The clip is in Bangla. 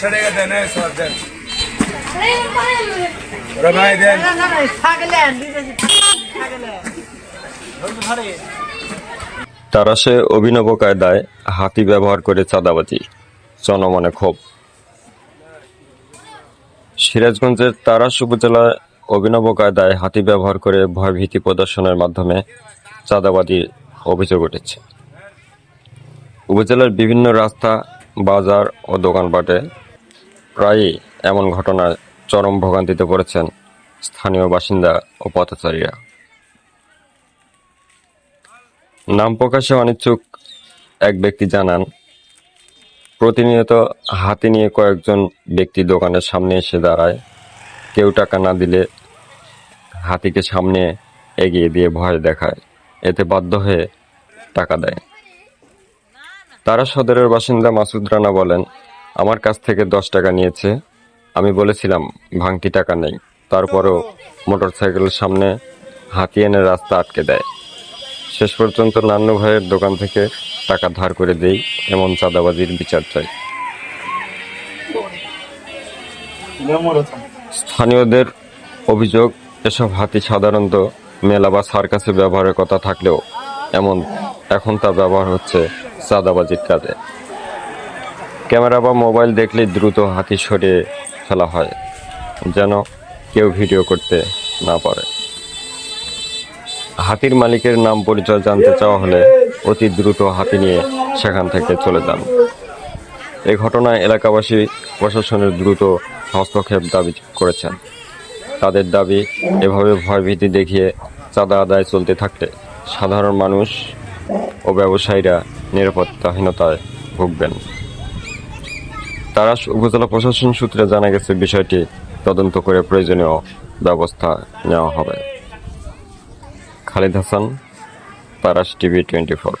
সরেগে দেন দেন দেন অভিনব কায়দায় হাতি ব্যবহার করে চাঁদাবাজি, জনমনে ক্ষোভ। সিরাজগঞ্জের তারাস উপজেলায় অভিনব কায়দায় হাতি ব্যবহার করে ভয়ভীতি প্রদর্শনের মাধ্যমে চাঁদাবাজির অভিযোগ উঠেছে। উপজেলার বিভিন্ন রাস্তা বাজার ও দোকানপাটে প্রায়ই এমন ঘটনায় চরম ভোগান্তিতে পড়েছেন স্থানীয় বাসিন্দা ও পথচারীরা। নাম প্রকাশে অনিচ্ছুক এক ব্যক্তি জানান, প্রতিনিয়ত হাতি নিয়ে কয়েকজন ব্যক্তি দোকানের সামনে এসে দাঁড়ায়। কেউ টাকা না দিলে হাতিকে সামনে এগিয়ে দিয়ে ভয় দেখায়। এতে বাধ্য হয়ে টাকা দেয়। তারা সদরের বাসিন্দা মাসুদ রানা বলেন, আমার কাছ থেকে দশ টাকা নিয়েছে। আমি বলেছিলাম, ভাঙতি টাকা নেই। তারপরও মোটরসাইকেলের সামনে হাতি এনে রাস্তা আটকে দেয়। শেষ পর্যন্ত নান্নু ভাইয়ের দোকান থেকে টাকা ধার করে দেই, এমন চাঁদাবাজির বিচার চাই। স্থানীয়দের অভিযোগ, এসব হাতি সাধারণত মেলা বা সার্কাসে ব্যবহারের কথা থাকলেও এমন, এখন তা ব্যবহার হচ্ছে চাঁদাবাজির কাজে ক্যামেরা বা মোবাইল দেখলেই দ্রুত হাতি সরিয়ে ফেলা হয়, যেন কেউ ভিডিও করতে না পারে। হাতির মালিকের নাম পরিচয় জানতে চাওয়া হলে অতি দ্রুত হাতি নিয়ে সেখান থেকে চলে যান। এই ঘটনায় এলাকাবাসী প্রশাসনের দ্রুত হস্তক্ষেপ দাবি করেছেন। তাদের দাবি, এভাবে ভয়ভীতি দেখিয়ে চাঁদা আদায় চলতে থাকলে সাধারণ মানুষ ও ব্যবসায়ীরা নিরাপত্তাহীনতায় ভুগবেন। তারা উপজেলা প্রশাসন সূত্রে জানা গেছে, বিষয়টি তদন্ত করে প্রয়োজনীয় ব্যবস্থা নেওয়া হবে। খালিদ হাসান, তারাস টিভি টোয়েন্টি ফোর।